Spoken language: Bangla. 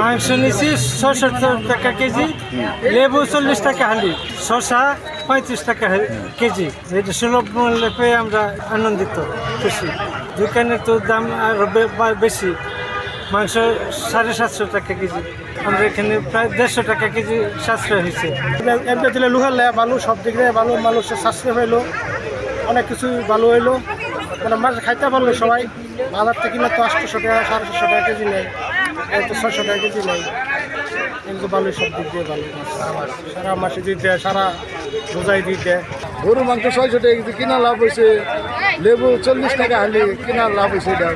মাংস নিচ্ছি ছশো টাকা কেজি লেবু চল্লিশ টাকা হালি শশা পঁয়ত্রিশ টাকা কেজি। এটা সুলভ মূল্যে পেয়ে আমরা আনন্দিত খুশি। দোকানে তো দাম আরও বেশি। মাংস সাড়ে সাতশো টাকা কেজি। আমরা এখানে প্রায় দেড়শো টাকা কেজি সাশ্রয় হয়েছে। এমনি দিলে লুহার লেয়া ভালো সব দিক দিয়ে ভালো মানুষের সাশ্রয় হইল। অনেক কিছু ভালো হইল। মানে মাছ খাইতে পারল সবাই। বাজার থেকে কিনা তো আটশোশো টাকা সাড়ে ছশো টাকা কেজি এই তো ছশো টাকা কেজি নেই। কিন্তু ভালোই সব দিক দিয়ে ভালো। সারা মাসে দিতে সারা রোজাই গরু, মাংস ছয়শো টাকা কেজি, কিনা লাভ হয়েছে লেবু চল্লিশ টাকা হালি, কিনা লাভ হয়েছে এটা।